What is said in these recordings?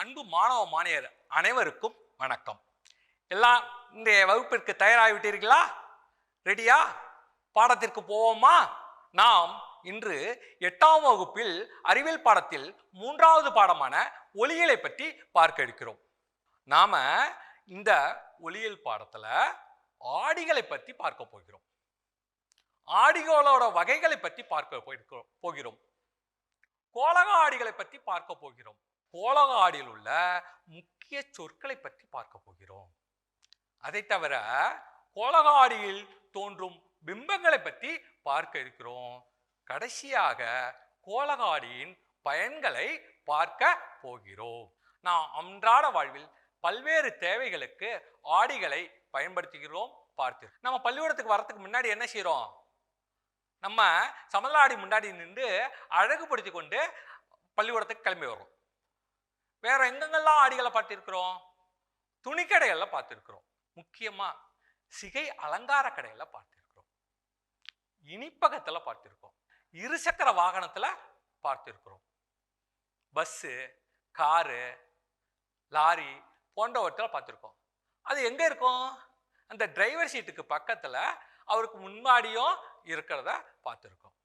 அன்பு மாணவ மாணியர் அனைவருக்கும் வணக்கம். எல்லாம் இந்த வகுப்பிற்கு தயாராகிவிட்டீர்களா? ரெடியா பாடத்திற்கு போவோமா? நாம் இன்று எட்டாம் வகுப்பில் அறிவியல் பாடத்தில் மூன்றாவது பாடமான ஒளியலை பற்றி பார்க்க இருக்கிறோம். நாம இந்த ஒளியல் பாடத்தில் ஆடிகளை பற்றி பார்க்க போகிறோம். ஆடிகளோட வகைகளை பற்றி பார்க்க போயிருக்கிறோம் போகிறோம். கோலக ஆடிகளை பற்றி பார்க்க போகிறோம். கோலகாடியில் உள்ள முக்கிய சொற்களை பற்றி பார்க்க போகிறோம். அதை தவிர கோலக ஆடியில் தோன்றும் பிம்பங்களை பற்றி பார்க்க இருக்கிறோம். கடைசியாக கோலக ஆடியின் பயன்களை பார்க்க போகிறோம். நாம் அன்றாட வாழ்வில் பல்வேறு தேவைகளுக்கு ஆடிகளை பயன்படுத்துகிறோம் பார்த்து நம்ம பள்ளிக்கூடத்துக்கு வரத்துக்கு முன்னாடி என்ன செய்கிறோம் நம்ம சமதளாடி முன்னாடி நின்று அழகுபடுத்தி கொண்டு பள்ளிக்கூடத்துக்கு கிளம்பி வரோம் வேற எங்கெங்கெல்லாம் ஆடிகளை பார்த்திருக்கிறோம்? துணிக்கடைகளில் பார்த்துருக்குறோம். முக்கியமாக சிகை அலங்கார கடையில் பார்த்துருக்குறோம். இனிப்பகத்தில் பார்த்துருக்கோம் இருசக்கர வாகனத்தில் பார்த்துருக்குறோம். பஸ்ஸு காரு லாரி போன்றவற்றில் பார்த்துருக்கோம். அது எங்கே இருக்கும்? அந்த டிரைவர் சீட்டுக்கு பக்கத்தில் அவருக்கு முன்னாடியும் இருக்கிறத பார்த்துருக்கோம்.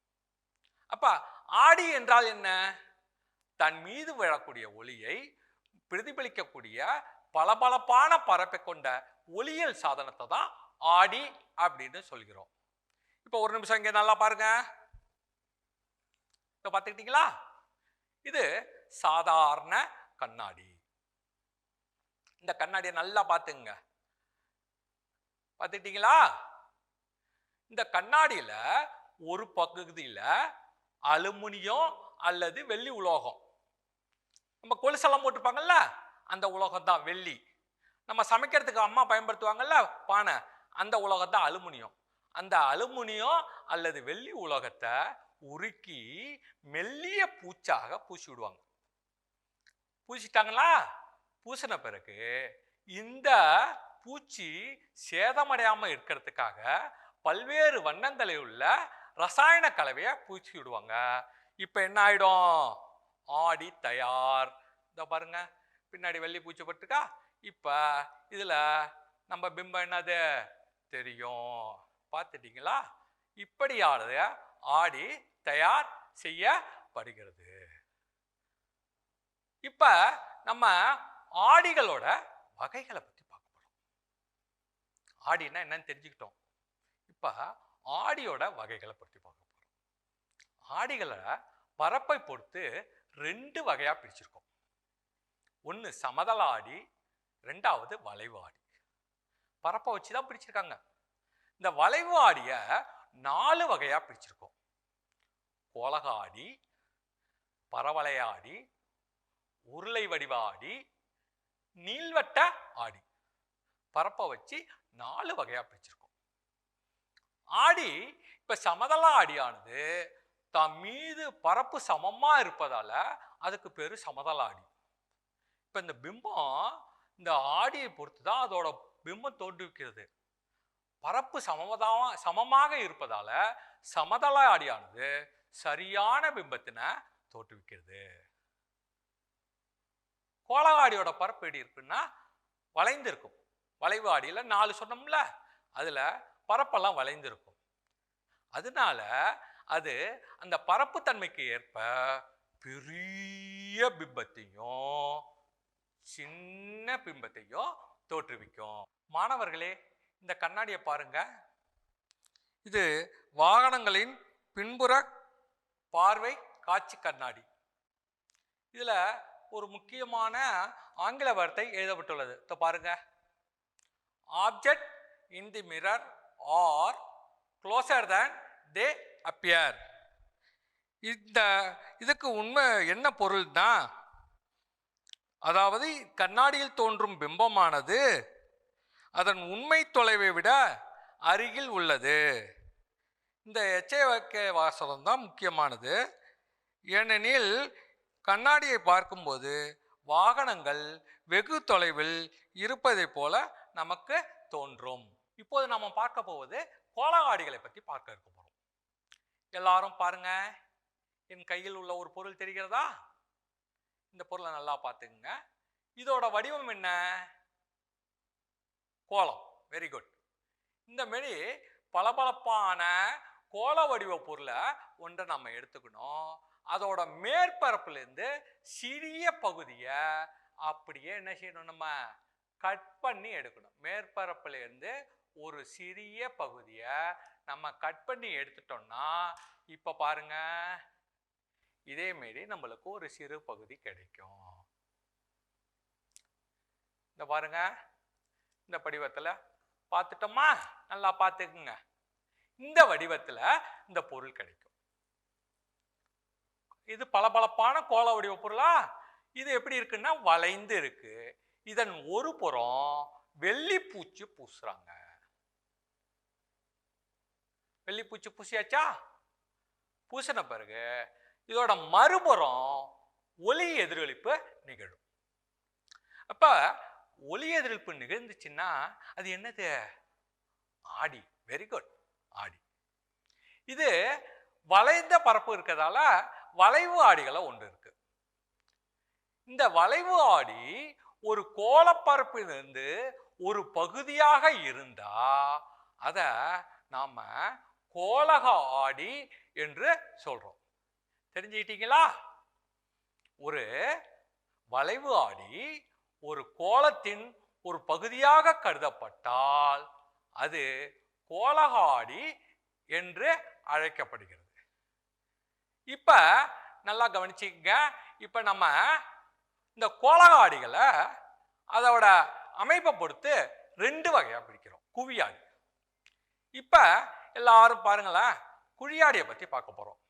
அப்போ ஆடி என்றால் என்ன? தன் மீது விழக்கூடிய ஒளியை பிரதிபலிக்கக்கூடிய பளபளப்பான பரப்பை கொண்ட ஒளியியல் சாதனத்தை தான் ஆடி அப்படின்னு சொல்கிறோம். இப்போ ஒரு நிமிஷம் இங்கே நல்லா பாருங்க. இப்போ பார்த்துக்கிட்டீங்களா? இது சாதாரண கண்ணாடி. இந்த கண்ணாடியை நல்லா பார்த்துங்க. பார்த்துக்கிட்டீங்களா? இந்த கண்ணாடியில் ஒரு பகுதியில் அலுமினியம் அல்லது வெள்ளி உலோகம். நம்ம கொலுசெல்லாம் போட்டிருப்பாங்கல்ல? அந்த உலோகம் தான் வெள்ளி. நம்ம சமைக்கிறதுக்கு அம்மா பயன்படுத்துவாங்கல்ல? பானை. அந்த உலோகம் தான் அலுமினியம். அந்த அலுமினியம் அல்லது வெள்ளி உலோகத்தை உருக்கி மெல்லிய பூச்சாக பூசி விடுவாங்க. பூசிட்டாங்களா? பூசின பிறகு இந்த பூச்சி சேதமடையாமல் இருக்கிறதுக்காக பல்வேறு வண்ணங்களில் உள்ள ரசாயன கலவையை பூச்சி விடுவாங்க. இப்போ என்ன ஆகிடும் ஆடி தயார். இதோ பாருங்க பின்னாடி வெள்ளி பூச்சி இப்போ இதில் நம்ம பிம்பம் என்னது? தெரியும். பார்த்துட்டிங்களா? இப்படியானது ஆடி தயார் செய்யப்படுகிறது. இப்போ நம்ம ஆடிகளோட வகைகளை பற்றி பார்க்க போகிறோம் ஆடினா என்னன்னு தெரிஞ்சுக்கிட்டோம். இப்போ ஆடியோட வகைகளை பற்றி பார்க்க போகிறோம் ஆடிகளை பரப்பை பொறுத்து ரெண்டு வகையாக பிரிச்சிருக்கோம். ஒன்று சமதளாடி ரெண்டாவது வளைவாடி. பரப்பை வச்சு தான் பிரிச்சிருக்காங்க. இந்த வளைவாடியை நாலு வகையாக பிரிச்சிருக்கோம். கோலகாடி பரவளையாடி ஆடி உருளை வடிவ ஆடி நீள்வட்ட ஆடி. பரப்பை வச்சு நாலு வகையாக பிரிச்சிருக்கோம். ஆடி இப்போ சமதள ஆடியானது தம் மீது பரப்பு சமமாக இருப்பதால் அதுக்கு பேர் சமதள ஆடி. இப்போ இந்த பிம்பம் இந்த ஆடியை பொறுத்து தான் அதோட பிம்பம் தோன்றுவிக்கிறது பரப்பு சமமதாக சமமாக இருப்பதால சமதள ஆடியானது சரியான பிம்பத்தினை தோற்றுவிக்கிறது. கோலவாடியோட பரப்பு எப்படி இருக்குன்னா வளைந்திருக்கும். வளைவு ஆடியில் நாலு சொன்னோம்ல அதில் பரப்பெல்லாம் வளைந்திருக்கும். அதனால அது அந்த பரப்பு தன்மைக்கு ஏற்ப பெரிய பிம்பத்தையும் சின்ன பிம்பத்தையும் தோற்றுவிக்கும். மாணவர்களே இந்த கண்ணாடியை பாருங்க. இது வாகனங்களின் பின்புற பார்வை காட்சி கண்ணாடி. இதில் ஒரு முக்கியமான ஆங்கில வார்த்தை எழுதப்பட்டுள்ளது. இப்போ பாருங்க. Object in the mirror are closer than they appear இந்த இதுக்கு உண்மை என்ன பொருள்னா அதாவது கண்ணாடியில் தோன்றும் பிம்பமானது அதன் உண்மை தொலைவை விட அருகில் உள்ளது. இந்த எச்சரிக்கை வாசகம் தான் முக்கியமானது. ஏனெனில் கண்ணாடியை பார்க்கும்போது வாகனங்கள் வெகு தொலைவில் இருப்பதைப் போல நமக்கு தோன்றும். இப்போது நம்ம பார்க்க போவது கோலகாடிகளை பற்றி பார்க்க இருக்க போகிறோம் எல்லாரும் பாருங்க. என் கையில் உள்ள ஒரு பொருள் தெரிகிறதா? இந்த பொருளை நல்லா பார்த்துக்குங்க. இதோட வடிவம் என்ன? கோலம். வெரி குட் இந்த மாரி பளபளப்பான கோல வடிவ பொருளை ஒன்றை நம்ம எடுத்துக்கணும். அதோட மேற்பரப்புலேருந்து சிறிய பகுதியை அப்படியே என்ன செய்யணும் நம்ம? கட் பண்ணி எடுக்கணும். மேற்பரப்புலேருந்து ஒரு சிறிய பகுதியை நம்ம கட் பண்ணி எடுத்துட்டோம்னா இப்போ பாருங்க. இதே மாரி நம்மளுக்கு ஒரு சிறு பகுதி கிடைக்கும். இந்த பாருங்க இந்த படிவத்தில் பார்த்துட்டோமா? நல்லா பார்த்துக்குங்க. இந்த வடிவத்தில் இந்த பொருள் கிடைக்கும். இது பளபளப்பான கோல வடிவ பொருளா? இது எப்படி இருக்குன்னா வளைந்து இருக்கு. இதன் ஒரு புறம் வெள்ளி பூச்சி பூசுறாங்க. வெள்ளி பூச்சி பூசியாச்சா? பூசின பிறகு இதோட மறுபுறம் ஒலி எதிரொலிப்பு நிகழும். அப்போ ஒலி எதிர்ப்பு நிகழ்ந்துச்சுன்னா அது என்னது? ஆடி. வெரி குட் ஆடி. இது வளைந்த பரப்பு இருக்கிறதால வளைவு ஆடிகளை ஒன்று இருக்கு. இந்த வளைவு ஆடி ஒரு கோலப்பரப்பிலிருந்து ஒரு பகுதியாக இருந்தா அதை நாம கோலக ஆடி என்று சொல்றோம். தெரிஞ்சுக்கிட்டீங்களா? ஒரு வளைவு ஆடி ஒரு கோலத்தின் ஒரு பகுதியாக கருதப்பட்டால் அது கோலகாடி என்று அழைக்கப்படுகிறது. இப்ப நல்லா கவனிச்சுக்கங்க. இப்ப நம்ம இந்த கோலகாடிகளை அதோட அமைப்பை பொறுத்து ரெண்டு வகையா பிரிக்கிறோம். குவியாடி. இப்ப எல்லாரும் பாருங்களேன் குழியாடியை பத்தி பார்க்க போறோம்.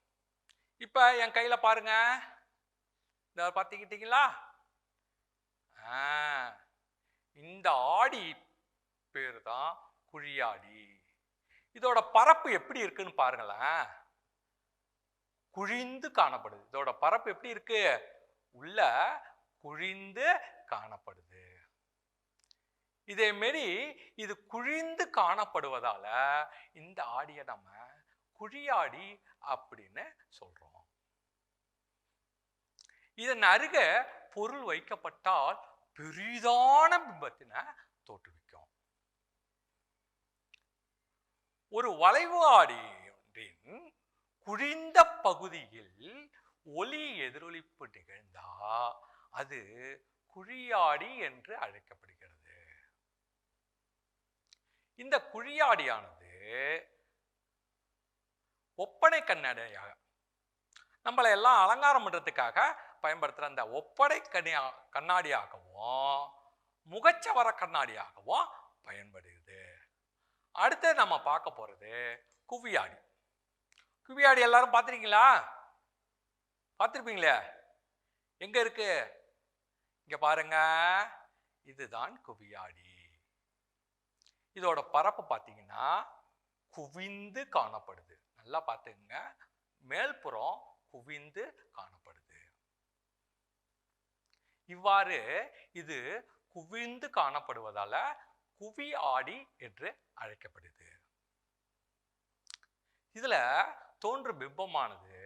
இப்ப என் கையில பாருங்க. இந்த பார்த்துக்கிட்டீங்களா இந்த ஆடி பேர் தான் குழியாடி. இதோட பரப்பு எப்படி இருக்குன்னு பாருங்களேன். குழிந்து காணப்படுது. இதோட பரப்பு எப்படி இருக்கு? உள்ள குழிந்து காணப்படுது. இதே மாரி இது குழிந்து காணப்படுவதால இந்த ஆடியை நம்ம குழியாடி அப்படின்னு சொல்றோம். இதன் அருக பொருள் வைக்கப்பட்டால் பெரிதான பிம்பத்தினை தோற்றுவிக்கும் ஒரு வளைவு ஆடியின் ஒன்றின் குழிந்த பகுதியில் ஒளி எதிரொலிப்பு நிகழ்ந்தா அது குழியாடி என்று அழைக்கப்படுகிறது. இந்த குழியாடியானது ஒப்பனை கண்ணாடியாக நம்மளை எல்லாம் அலங்காரம் பண்ணுறதுக்காக பயன்படுத்துகிற அந்த ஒப்படை கண்ணியா கண்ணாடியாகவும் முகச்சவர கண்ணாடியாகவும் பயன்படுகிறது அடுத்து நம்ம பார்க்க போகிறது குவியாடி. குவியாடி எல்லாரும் பார்த்துருக்கீங்களா? பார்த்துருப்பீங்களே? எங்கே இருக்கு? இங்கே பாருங்க. இதுதான் குவியாடி. இதோட பரப்பு பார்த்தீங்கன்னா குவிந்து காணப்படுது. நல்லா பார்த்துக்குங்க. மேல்புறம் குவிந்து காணப்படுது. இவ்வாறு இது குவிந்து காணப்படுவதால குவி ஆடி என்று அழைக்கப்படுது. இதுல தோன்றும் பிம்பமானது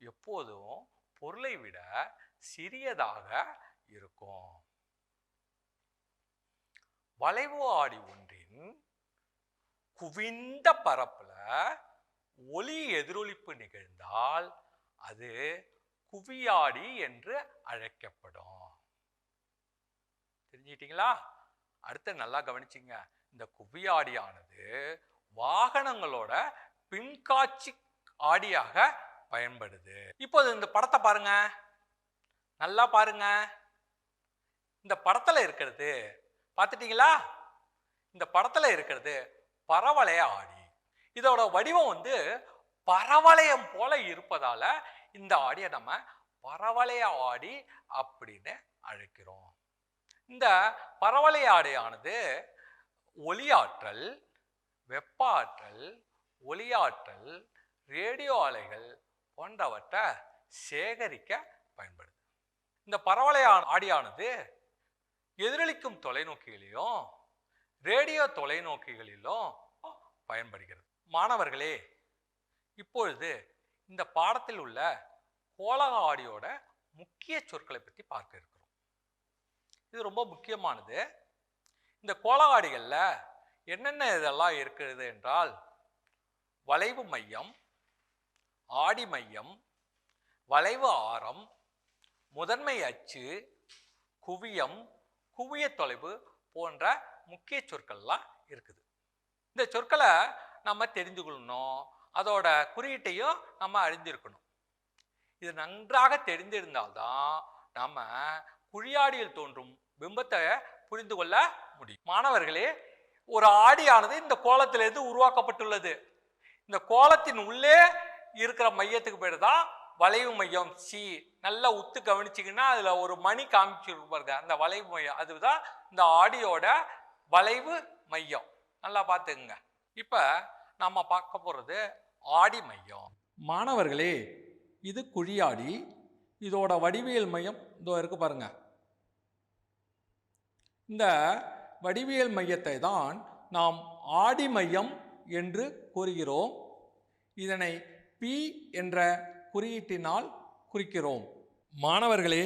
எப்போதும் பொருளை விட சிறியதாக இருக்கும். வளைவு ஆடி ஒன்றின் குவிந்த பரப்புல ஒளி எதிரொலிப்பு நிகழ்ந்தால் அது குவியாடி என்று அழைக்கப்படும். தெரிஞ்சுக்கிட்டீங்களா? அடுத்து நல்லா கவனிச்சிங்க. இந்த குவியாடியானது வாகனங்களோட பின்காட்சி ஆடியாக பயன்படுது. இப்போது இந்த படத்தை பாருங்க. நல்லா பாருங்க. இந்த படத்துல இருக்கிறது பார்த்துட்டீங்களா? இந்த படத்துல இருக்கிறது பரவளைய ஆடி. இதோட வடிவம் வந்து பரவளையம் போல இருப்பதால இந்த ஆடியை நம்ம பரவளைய ஆடி அப்படின்னு அழைக்கிறோம். இந்த பரவளைய ஆடையானது ஒளியாற்றல் வெப்ப ஆற்றல் ஒளியாற்றல் ரேடியோ அலைகள் போன்றவற்றை சேகரிக்க பயன்படுது. இந்த பரவளைய ஆடியானது எதிரொலிக்கும் தொலைநோக்கிகளிலும் ரேடியோ தொலைநோக்கிகளிலும் பயன்படுகிறது. மாணவர்களே இப்பொழுது இந்த பாடத்தில் உள்ள கோலக ஆடியோட முக்கிய சொற்களை பற்றி பார்க்க இருக்கிறோம். இது ரொம்ப முக்கியமானது. இந்த கோலகாடிகளில் என்னென்ன இதெல்லாம் இருக்கிறது என்றால் வளைவு மையம் ஆடி மையம் வளைவு ஆரம் முதன்மை அச்சு குவியம் குவிய தொலைவு போன்ற முக்கிய சொற்கள்லாம் இருக்குது. இந்த சொற்களை நம்ம தெரிந்து கொள்ளணும் அதோட குறியீட்டையும் நம்ம அறிந்திருக்கணும். இது நன்றாக தெரிந்திருந்தால்தான் நம்ம குழியாடியில் தோன்றும் பிம்பத்தை புரிந்து கொள்ள முடியும். மாணவர்களே ஒரு ஆடியானது இந்த கோலத்திலிருந்து உருவாக்கப்பட்டுள்ளது. இந்த கோலத்தின் உள்ளே இருக்கிற மையத்துக்கு பேர் தான் வளைவு மையம் சி நல்லா உத்து கவனிச்சிங்கன்னா அதில் ஒரு மணி காமிச்சிருப்பாருங்க அந்த வளைவு மையம் அதுதான் இந்த ஆடியோட வளைவு மையம். நல்லா பார்த்துக்குங்க. இப்போ நம்ம பார்க்க போகிறது ஆடி மையம். மாணவர்களே இது குழியாடி இதோட வடிவியல் மையம் இதோ இருக்கு பாருங்க. இந்த வடிவியல் மையத்தை தான் நாம் ஆடி மையம் என்று கூறுகிறோம். இதனை பி என்ற குறியீட்டினால் குறிக்கிறோம். மாணவர்களே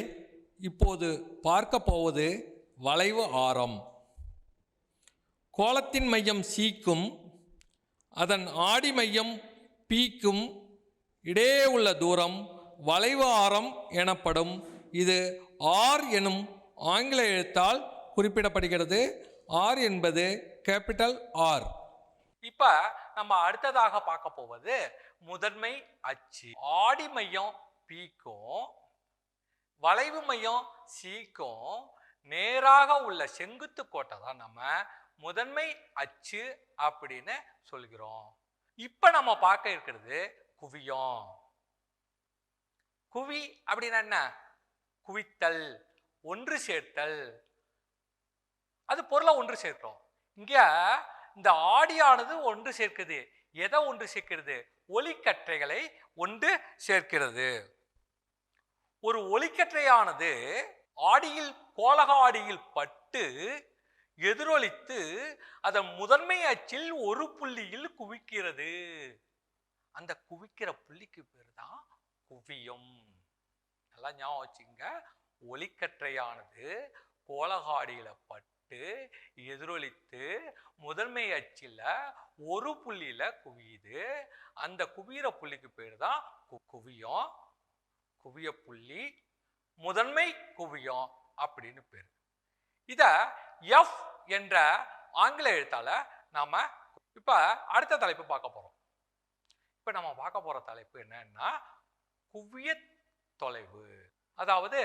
இப்போது பார்க்க போவது வளைவு ஆரம். கோலத்தின் மையம் சிக்கும் அதன் ஆடி மையம் பீக்கும் இடையே உள்ள தூரம் வளைவு ஆரம் எனப்படும். இது ஆர் எனும் ஆங்கில எழுத்தால் குறிப்பிடப்படுகிறது. ஆர் என்பது கேபிட்டல் ஆர். இப்போ நம்ம அடுத்ததாக பார்க்க போவது முதன்மை அச்சு. ஆடி மையம் பீக்கும் வளைவு மையம் சீக்கும் நேராக உள்ள செங்குத்து கோட்டை தான் நம்ம முதன்மை அச்சு அப்படின்னு சொல்கிறோம். இப்ப நம்ம பார்க்க இருக்கிறது குவியம். குவி அப்படின்னா என்ன? குவித்தல் ஒன்று சேர்த்தல். அது பொருளை ஒன்று சேர்க்கிறோம். இங்க இந்த ஆடியானது ஒன்று சேர்க்குது. எதை ஒன்று சேர்க்கிறது? ஒலிக்கற்றைகளை ஒன்று சேர்க்கிறது. ஒரு ஒலிக்கற்றையானது ஆடியில் கோலக ஆடியில் பட்டு எதிரொலித்து அதன் முதன்மை அச்சில் ஒரு புள்ளியில் குவிக்கிறது. அந்த குவிக்கிற புள்ளிக்கு பேர் தான் குவியம். நல்லா ஞாபகம் வச்சுங்க. ஒலிக்கற்றையானது கோலகாடியில பட்டு எதிரொலித்து முதன்மை அச்சில் ஒரு புள்ளியில குவியுது. அந்த குவியிற புள்ளிக்கு பேர் தான் கு- குவியம். குவிய புள்ளி முதன்மை குவியம் அப்படின்னு பேர். இதை எஃப் என்ற ஆங்கில எழுத்தால நாம இப்ப அடுத்த தலைப்பு பார்க்க போறோம். இப்ப நம்ம பார்க்க போற தலைப்பு என்னன்னா குவிய தொலைவு. அதாவது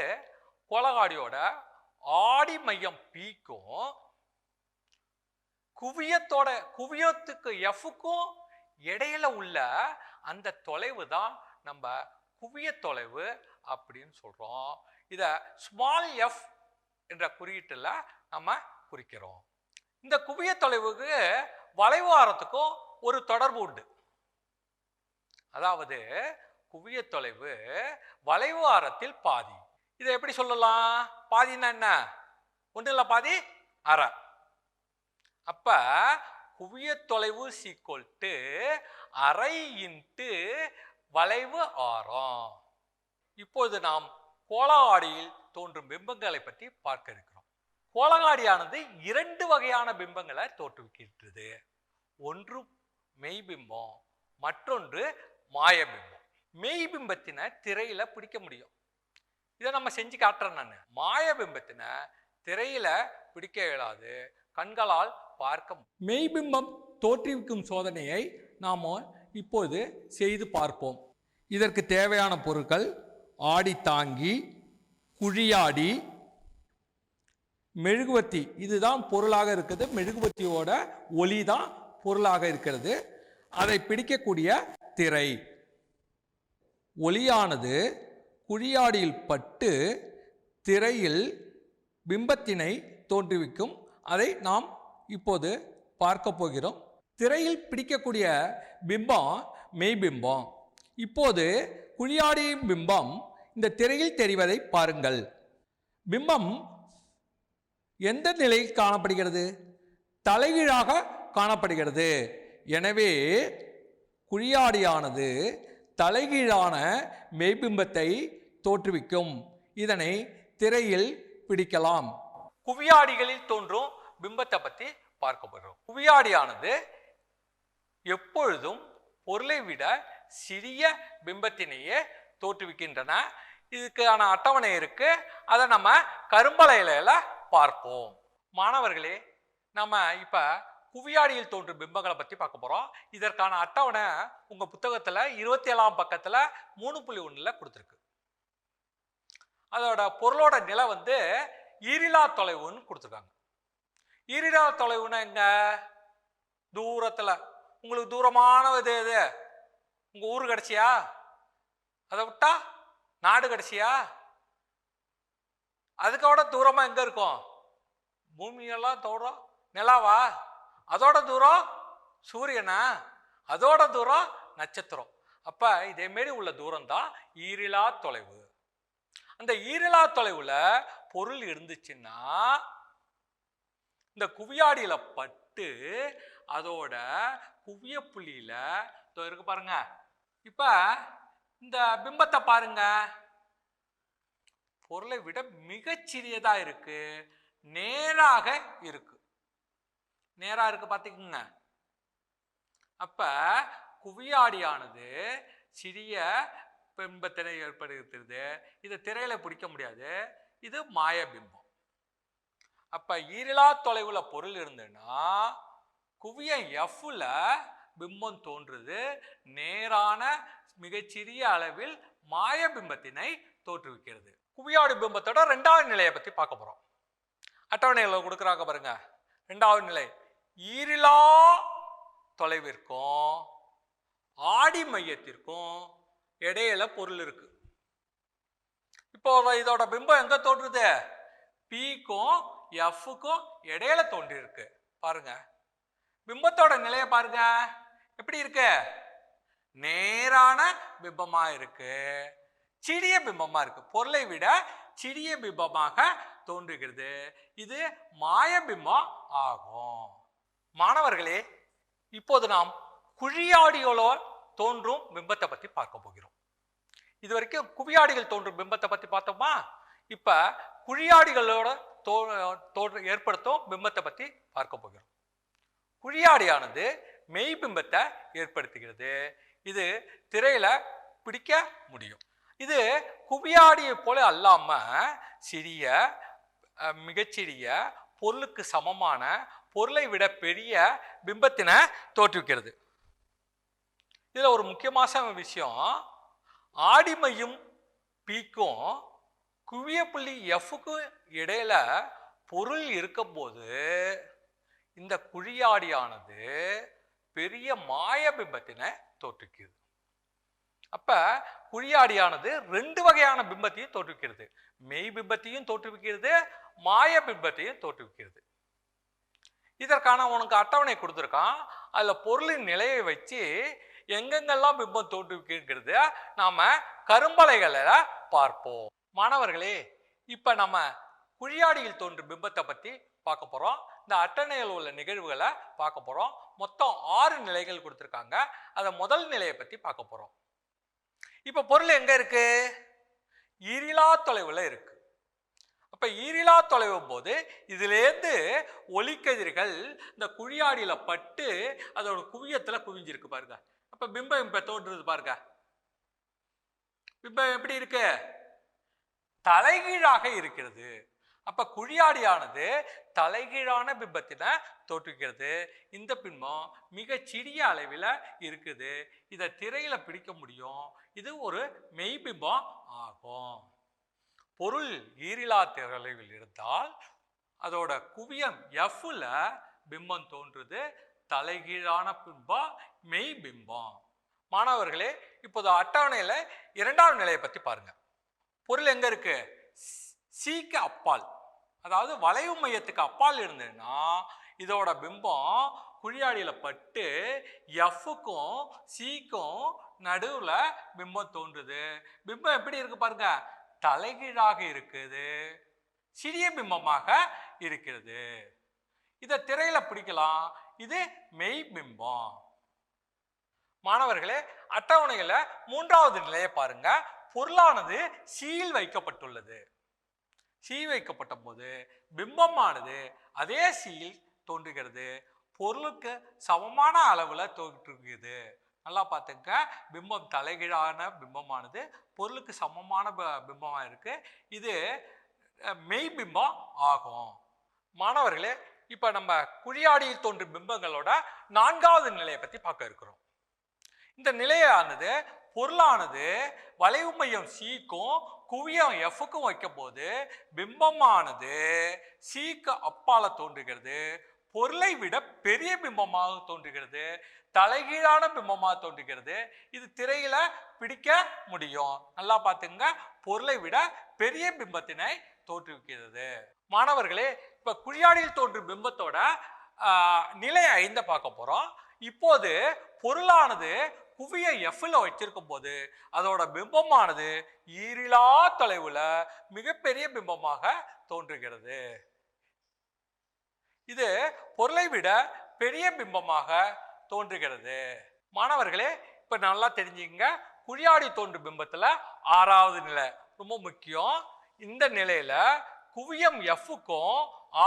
கோலகாடியோட ஆடி மையம் பீக்கும் குவியத்தோட குவியத்துக்கு எஃப்க்கும் இடையில உள்ள அந்த தொலைவு தான் நம்ம குவிய தொலைவு அப்படின்னு சொல்றோம். இதை ஸ்மால் எஃப் என்ற குறியீட்டில் நம்ம குறிக்கிறோம். இந்த குவிய தொலைவுக்கு வளைவு ஆரத்துக்கும் ஒரு தொடர்பு உண்டு. அதாவது குவிய தொலைவு வளைவு ஆரத்தில் பாதி. இதை எப்படி சொல்லலாம்? பாதின்னா என்ன? ஒன்றும் இல்லை பாதி அரை. அப்போ குவிய தொலைவு சீக்கோல் டு அரை இன்ட்டு வளைவு ஆரம். இப்பொழுது நாம் கோலகாடியில் தோன்றும் பிம்பங்களை பற்றி பார்க்க இருக்கிறோம். கோலகாடியானது இரண்டு வகையான பிம்பங்களை தோற்றுவிக்கின்றது. ஒன்று மெய்பிம்பம் மற்றொன்று மாயபிம்பம். மெய்பிம்பத்தினை திரையில பிடிக்க முடியும். இதை நம்ம செஞ்சு காட்டுறேன் நான். மாயபிம்பத்தினை திரையில பிடிக்க இயலாது. கண்களால் பார்க்க மெய்பிம்பம் தோற்றுவிக்கும் சோதனையை நாம் இப்போது செய்து பார்ப்போம். இதற்கு தேவையான பொருட்கள் ஆடி தாங்கி குழியாடி மெழுகுவத்தி இதுதான் பொருளாக இருக்குது. மெழுகுவர்த்தியோட ஒளி தான் பொருளாக இருக்கிறது. அதை பிடிக்கக்கூடிய திரை. ஒளியானது குழியாடியில் பட்டு திரையில் பிம்பத்தினை தோற்றுவிக்கும். அதை நாம் இப்போது பார்க்க போகிறோம். திரையில் பிடிக்கக்கூடிய பிம்பம் மெய்பிம்பம். இப்போது குழியாடியின் பிம்பம் இந்த திரையில் தெரிவதை பாருங்கள். பிம்பம் எந்த நிலையில் காணப்படுகிறது? தலைகீழாக காணப்படுகிறது. எனவே குழியாடியானது தலைகீழான மெய்பிம்பத்தை தோற்றுவிக்கும். இதனை திரையில் பிடிக்கலாம். குவியாடிகளில் தோன்றும் பிம்பத்தை பற்றி பார்க்க போகிறோம் குவியாடியானது எப்பொழுதும் பொருளை விட சிறிய பிம்பத்தினையே தோற்றுவிக்கின்றன. இதுக்கான அட்டவணை இருக்கு. அதை நம்ம கரும்பலையில பார்ப்போம். மாணவர்களே நம்ம இப்ப குவியாடியில் தோன்றும் பிம்பங்களை பற்றி பார்க்க போகிறோம் இதற்கான அட்டவணை உங்கள் புத்தகத்தில் இருபத்தி ஏழாம் பக்கத்தில் மூணு புள்ளி ஒன்றில் கொடுத்துருக்கு. அதோட பொருளோட நிலை வந்து ஈரிலா தொலைவுன்னு கொடுத்துருக்காங்க. ஈரிலா தொலைவுன்னா எங்க? தூரத்தில். உங்களுக்கு தூரமானது எது? உங்கள் ஊர் கிடச்சியா அதை விட்டா நாடு கடைசியா? அதுக்கோட தூரமா எங்க இருக்கும்? பூமியெல்லாம் தோறும் நிலாவா? அதோட தூரம் சூரியனா? அதோட தூரம் நட்சத்திரம். அப்ப இதே மாரி உள்ள தூரம் தான் ஈரிலா தொலைவு. அந்த ஈரிலா தொலைவுல பொருள் இருந்துச்சுன்னா இந்த குவியாடியில பட்டு அதோட குவிய புள்ளியில இருக்கு பாருங்க. இப்போ இந்த பிம்பத்தை பாருங்க. பொருளை விட மிகச்சிறியதா இருக்கு. நேராக இருக்கு. நேரா இருக்கு பார்த்துக்குங்க. அப்ப குவியாடியானது சிறிய பிம்பத்தினை ஏற்படுத்துறது இதை திரையில பிடிக்க முடியாது. இது மாய பிம்பம். அப்ப ஈரிலா தொலைவுல பொருள் இருந்ததுன்னா குவிய எஃப்ல பிம்பம் தோன்றுது. நேரான மிகச்சிறிய அளவில் மாய பிம்பத்தினை தோற்றுவிக்கிறது. குவியாடு பிம்பத்தோட ரெண்டாவது நிலையை பற்றி பார்க்க போகிறோம் அட்டவணையில் கொடுக்குறாங்க பாருங்க. ரெண்டாவது நிலை ஈரிலா தொலைவிற்கும் ஆடி மையத்திற்கும் இடையில பொருள் இருக்கு. இப்போ இதோட பிம்பம் எங்க தோன்றுது? பிக்கும் எஃப்க்கும் இடையில தோன்றி இருக்கு பாருங்க. பிம்பத்தோட நிலையை பாருங்க. எப்படி இருக்கு? நேரான பிம்பமா இருக்கு. சிறிய பிம்பமா இருக்கு. பொருளை விட சிறிய பிம்பமாக தோன்றுகிறது. இது மாயபிம்பம் ஆகும். மாணவர்களே இப்போது நாம் குழியாடிகளோ தோன்றும் பிம்பத்தை பத்தி பார்க்க போகிறோம். இது வரைக்கும் குவியாடிகள் தோன்றும் பிம்பத்தை பத்தி பார்த்தோமா? இப்ப குழியாடிகளோட தோ தோற்று ஏற்படுத்தும் பிம்பத்தை பத்தி பார்க்க போகிறோம். குழியாடியானது மெய் பிம்பத்தை ஏற்படுத்துகிறது. இது திரையில் பிடிக்க முடியும். இது குவியாடியை போல அல்லாமல் சிறிய மிகச்சிறிய பொருளுக்கு சமமான பொருளை விட பெரிய பிம்பத்தினை தோற்றுவிக்கிறது. இதில் ஒரு முக்கியமான விஷயம் ஆடிமையும் பீக்கும் குவிய புள்ளி எஃப்க்கும் இடையில பொருள் இருக்கும்போது இந்த குழியாடியானது பெரிய மாய பிம்பத்தினை தோற்றுக்கிறது. அப்ப குழியாடியானது ரெண்டு வகையான பிம்பத்தையும் தோற்றுவிக்கிறது. மெய் பிம்பத்தையும் தோற்றுவிக்கிறது மாய பிம்பத்தையும் தோற்றுவிக்கிறது. இதற்கான உனக்கு அட்டவணை கொடுத்துருக்கான். அதுல பொருளின் நிலையை வச்சு எங்கெங்கெல்லாம் பிம்பம் தோற்றுவிக்கிறது நாம கரும்பலைகளில் பார்ப்போம். மாணவர்களே இப்ப நம்ம குழியாடியில் தோன்றும் பிம்பத்தை பத்தி பார்க்க போறோம். இந்த அட்டணையில் உள்ள நிகழ்வுகளை பார்க்க போகிறோம் மொத்தம் ஆறு நிலைகள் கொடுத்துருக்காங்க. அதை முதல் நிலையை பற்றி பார்க்க போகிறோம் இப்போ பொருள் எங்கே இருக்குது ஈரிலா தொலைவில் இருக்குது அப்போ ஈரிலா தொலைவும் போது இதுலேருந்து ஒலிக்கதிர்கள் இந்த குழியாடியில் பட்டு அதோட குவியத்தில் குவிஞ்சிருக்கு பாருங்க. அப்போ பிம்பம் இப்போ தோன்றுறது பாருங்க. பிம்பம் எப்படி இருக்கு? தலைகீழாக இருக்கிறது. அப்ப குழியாடியானது தலைகீழான பிம்பத்தினை தோற்றுக்கிறது இந்த பின்பம் மிக சிறிய அளவில் இருக்குது. இதை திரையில பிடிக்க முடியும். இது ஒரு மெய்பிம்பம் ஆகும். பொருள் ஈரிலா திரளவில் இருந்தால் அதோட குவியம் எஃப்ல பிம்பம் தோன்றுது. தலைகீழான பிம்பம் மெய் பிம்பம். மாணவர்களே இப்போது அட்டவணையில் இரண்டாவது நிலையை பற்றி பாருங்க. பொருள் எங்கே இருக்கு? சீக்கு அப்பால். அதாவது வளைவு மையத்துக்கு அப்பால் இருந்ததுன்னா இதோட பிம்பம் குழியாடியில் பட்டு எஃப்க்கும் சிக்கும் நடுவில் பிம்பம் தோன்றுது. பிம்பம் எப்படி இருக்கு பாருங்க? தலைகீழாக இருக்குது. சிறிய பிம்பமாக இருக்கிறது. இதை திரையில பிடிக்கலாம். இது மெய் பிம்பம். மாணவர்களே அட்டவணைகளை மூன்றாவது நிலையை பாருங்க. பொருளானது சீல் வைக்கப்பட்டுள்ளது. சீ வைக்கப்பட்ட போது பிம்பமானது அதே சீயில் தோன்றுகிறது. பொருளுக்கு சமமான அளவில் தோன்றிருக்குது. நல்லா பார்த்துங்க. பிம்பம் தலைகீழான பிம்பமானது பொருளுக்கு சமமான ப- பிம்பமாக இருக்குது இது மெய்பிம்பம் மெய் பிம்பம் ஆகும். மாணவர்களே இப்போ நம்ம குழியாடியில் தோன்றும் பிம்பங்களோட நான்காவது நிலையை பற்றி பார்க்க இருக்கிறோம். இந்த நிலையானது பொருளானது வளைவு மையம் சீக்கும் குவியம் எஃப்க்கும் வைக்கும் போது பிம்பமானது சீக்கு அப்பால தோன்றுகிறது பொருளை விட பெரிய பிம்பமாக தோன்றுகிறது தலைகீழான பிம்பமாக தோன்றுகிறது இது திரையில பிடிக்க முடியும். நல்லா பார்த்துங்க. பொருளை விட பெரிய பிம்பத்தினை தோற்றுவிக்கிறது. மாணவர்களே இப்ப குழியாடியில் தோன்றும் பிம்பத்தோட நிலை ஐந்த பார்க்க போறோம். இப்போது பொருளானது குவிய எஃப்ல வச்சிருக்கும் போது அதோட பிம்பமானது ஈரிலா தொலைவுல மிகப்பெரிய பிம்பமாக தோன்றுகிறது. இது பொருளை விட பெரிய பிம்பமாக தோன்றுகிறது. மாணவர்களே இப்ப நல்லா தெரிஞ்சுங்க. குழியாடி தோன்றும் பிம்பத்துல ஆறாவது நிலை ரொம்ப முக்கியம். இந்த நிலையில குவியம் எஃப்க்கும்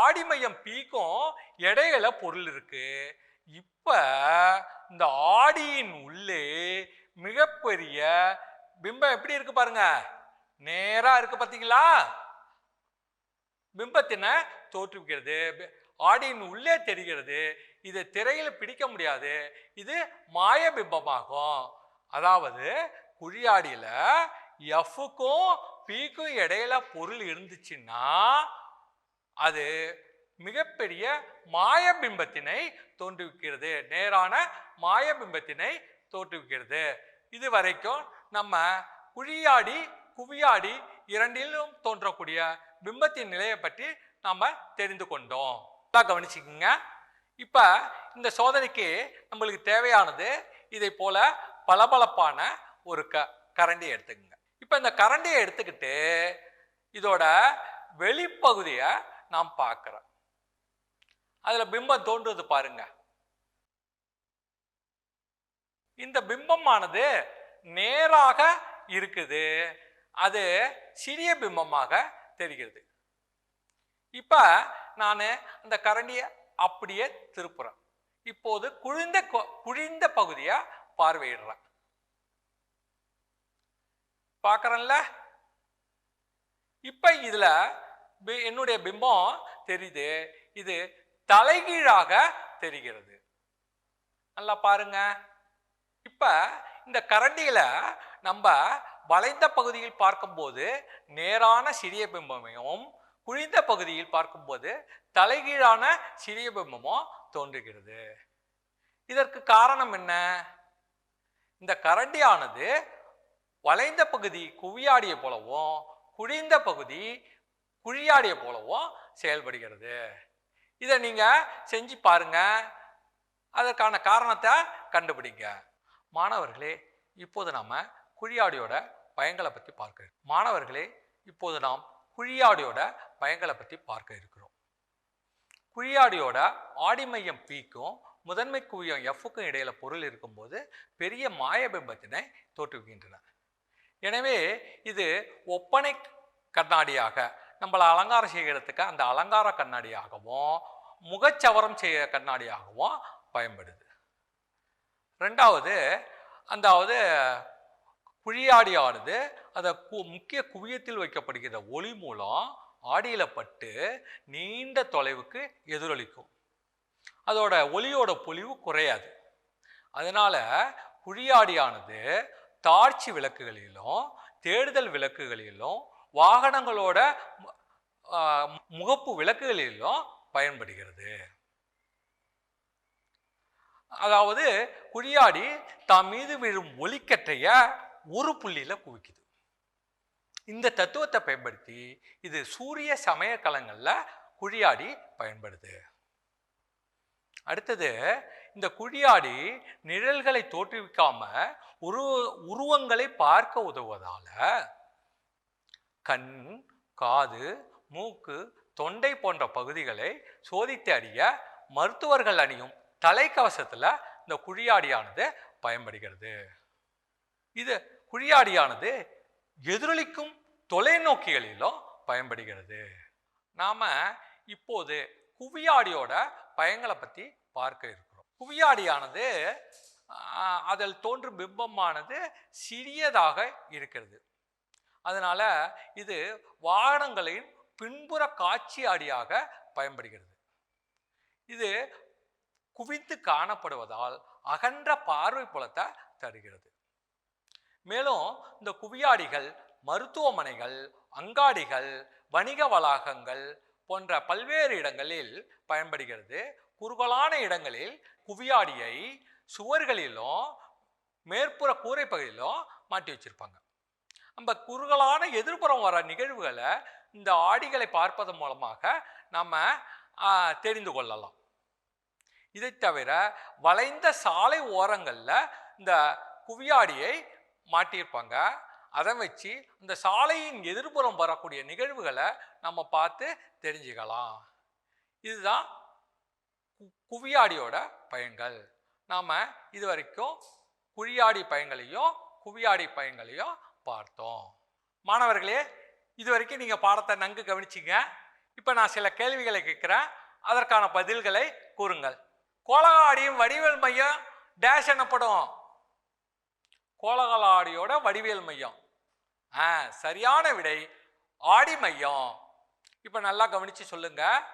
ஆடிமையம் பிக்கும் இடையில பொருள் இருக்கு. இப்போ இந்த ஆடியின் உள்ளே மிகப்பெரிய பிம்பம் எப்படி இருக்கு பாருங்க? நேராக இருக்கு பார்த்தீங்களா பிம்பத்தினை தோற்றுவிக்கிறது. ஆடியின் உள்ளே தெரிகிறது. இது திரையில் பிடிக்க முடியாது. இது மாய பிம்பமாகும். அதாவது குழியாடியில் எஃப்க்கும் பிக்கும் இடையில பொருள் இருந்துச்சுன்னா அது மிகப்பெரிய மாயபிம்பத்தினை தோன்றுவிக்கிறது நேரான மாயபிம்பத்தினை தோற்றுவிக்கிறது. இது வரைக்கும் நம்ம குழியாடி குவியாடி இரண்டிலும் தோன்றக்கூடிய பிம்பத்தின் நிலையை பற்றி நாம் தெரிந்து கொண்டோம். நல்லா கவனிச்சுக்கோங்க. இப்போ இந்த சோதனைக்கு நம்மளுக்கு தேவையானது இதை போல பளபளப்பான ஒரு க கரண்டி எடுத்துக்கோங்க. இப்போ இந்த கரண்டியை எடுத்துக்கிட்டு இதோட வெளிப்பகுதியை நாம் பார்க்குறோம். அதில் பிம்பம் தோன்றுவது பாருங்க. இந்த பிம்பமானது நேராக இருக்குது. அது சிறிய பிம்பமாக தெரிகிறது. இப்போ நான் அந்த கரண்டியை அப்படியே திருப்புறேன். இப்போது குழிந்த குழிந்த பகுதியை பார்வையிடுறேன். பார்க்குறேன்ல? இப்போ இதில் என்னுடைய பிம்பம் தெரியுது. இது தலைகீழாக தெரிகிறது. நல்லா பாருங்க. இப்ப இந்த கரண்டியில நம்ம வளைந்த பகுதியில் பார்க்கும்போது நேரான சிறிய பிம்பமையும் குழிந்த பகுதியில் பார்க்கும்போது தலைகீழான சிறிய பிம்பமும் தோன்றுகிறது. இதற்கு காரணம் என்ன? இந்த கரண்டியானது வளைந்த பகுதி குவியாடிய போலவும் குழிந்த பகுதி குழியாடிய போலவும் செயல்படுகிறது. இதை நீங்கள் செஞ்சு பாருங்க. அதற்கான காரணத்தை கண்டுபிடிங்க. மாணவர்களே இப்போது நாம் குழியாடியோட பயன்களை பற்றி பார்க்க மாணவர்களே இப்போது நாம் குழியாடியோட பயன்களை பற்றி பார்க்க இருக்கிறோம். குழியாடியோட ஆடிமையம் பிக்கும் முதன்மை குவியம் எஃப்க்கும் இடையில பொருள் இருக்கும்போது பெரிய மாயபிம்பத்தினை தோற்றுவிக்கின்றன. எனவே இது ஒப்பனை கண்ணாடியாக நம்மளை அலங்காரம் செய்கிறதுக்கு அந்த அலங்கார கண்ணாடியாகவும் முகச்சவரம் செய்ய கண்ணாடியாகவும் பயன்படுது. ரெண்டாவது அந்தாவது குழியாடியானது அந்த கு- முக்கிய குவியத்தில் வைக்கப்படுகிற ஒளி மூலம் ஆடியில் பட்டு நீண்ட தொலைவுக்கு எதிரொலிக்கும். அதோட ஒளியோட பொலிவு குறையாது. அதனால் குழியாடியானது தாழ்ச்சி விளக்குகளிலும் தேடுதல் விளக்குகளிலும் வாகனங்களோட முகப்பு விளக்குகளிலும் பயன்படுகிறது. அதாவது குழியாடி தாம் மீது விழும் ஒலிக்கற்றைய ஒரு புள்ளியில குவிக்குது. இந்த தத்துவத்தை பயன்படுத்தி இது சூரிய சமய கலங்களில் குழியாடி பயன்படுது. அடுத்தது இந்த குழியாடி நிழல்களை தோற்றுவிக்காம உரு உருவங்களை பார்க்க உதவுவதால கண் காது மூக்கு தொண்டை போன்ற பகுதிகளை சோதித்து அறிய மருத்துவர்கள் அணியும் தலைக்கவசத்தில் இந்த குழியாடியானது பயன்படுகிறது. இது குழியாடியானது எதிரொலிக்கும் தொலைநோக்கிகளிலும் பயன்படுகிறது. நாம் இப்போது குவியாடியோட பயங்களை பற்றி பார்க்க இருக்கிறோம். குவியாடியானது அதில் தோன்றும் பிம்பமானது சிறியதாக இருக்கிறது. அதனால் இது வாகனங்களின் பின்புற காட்சி அடியாக பயன்படுகிறது. இது குவித்து காணப்படுவதால் அகன்ற பார்வை புலத்தை தருகிறது. மேலும் இந்த குவியாடிகள் மருத்துவமனைகள் அங்காடிகள் வணிக வளாகங்கள் போன்ற பல்வேறு இடங்களில் பயன்படுகிறது. குறுகலான இடங்களில் குவியாடியை சுவர்களிலும் மேற்புற கூரை பகுதியிலும் மாட்டி வச்சிருப்பாங்க. நம்ம குறுகலான எதிர்ப்புறம் வர நிகழ்வுகளை இந்த ஆடிகளை பார்ப்பதன் மூலமாக நம்ம தெரிந்து கொள்ளலாம். இதை தவிர வளைந்த சாலை ஓரங்களில் இந்த குவியாடியை மாட்டியிருப்பாங்க. அதை வச்சு இந்த சாலையின் எதிர்ப்புறம் வரக்கூடிய நிகழ்வுகளை நம்ம பார்த்து தெரிஞ்சுக்கலாம். இதுதான் கு- குவியாடியோட பயன்கள். நாம் இது வரைக்கும் குழியாடி பயன்களையும் குவியாடி பயன்களையும் பார்த்தோம். மாணவர்களே இது வரைக்கும் நீங்கள் பாடத்தை நன்கு கவனிச்சிங்க. இப்போ நான் சில கேள்விகளை கேட்குறேன். அதற்கான பதில்களை கூறுங்கள். கோலகாடியும் வடிவேல் மையம் டேஷ் எனப்படும். கோலகலாடியோட வடிவேல் மையம். ஆ சரியான விடை. ஆடி மையம். இப்போ நல்லா கவனித்து சொல்லுங்க.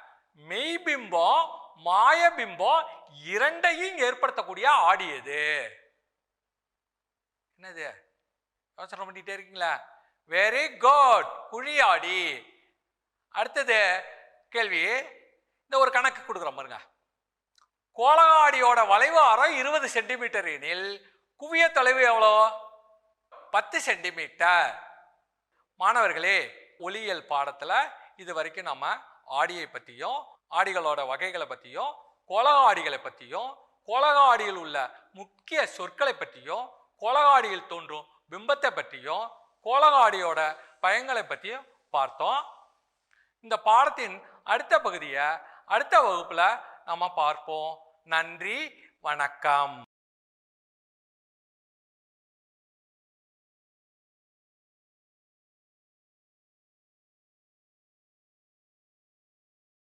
மெய்பிம்பம் மாயபிம்பம் இரண்டையும் ஏற்படுத்தக்கூடிய ஆடி எது? என்னது? யோசனை பண்ணிகிட்டே இருக்கீங்களா? வெரி குட் குழியாடி. அடுத்தது கேள்வி இந்த ஒரு கணக்கு கொடுக்குறோம் பாருங்க. கோலகாடியோட வளைவு ஆரம் இருபது சென்டிமீட்டர் எனில் குவிய தொலைவு எவ்வளோ? பத்து சென்டிமீட்டர் மாணவர்களே ஒளியியல் பாடத்தில் இது வரைக்கும் நம்ம ஆடியை பற்றியும் ஆடிகளோட வகைகளை பற்றியும் கோலகாடிகளை பற்றியும் கோலகாடியில் உள்ள முக்கிய சொற்களை பற்றியும் கோலகாடியில் தோன்றும் பிம்பத்தை பற்றியும் கோலகாடியோட பயங்களை பற்றியும் பார்த்தோம். இந்த பாடத்தின் அடுத்த பகுதியை அடுத்த வகுப்பில் நம்ம பார்ப்போம். நன்றி வணக்கம்.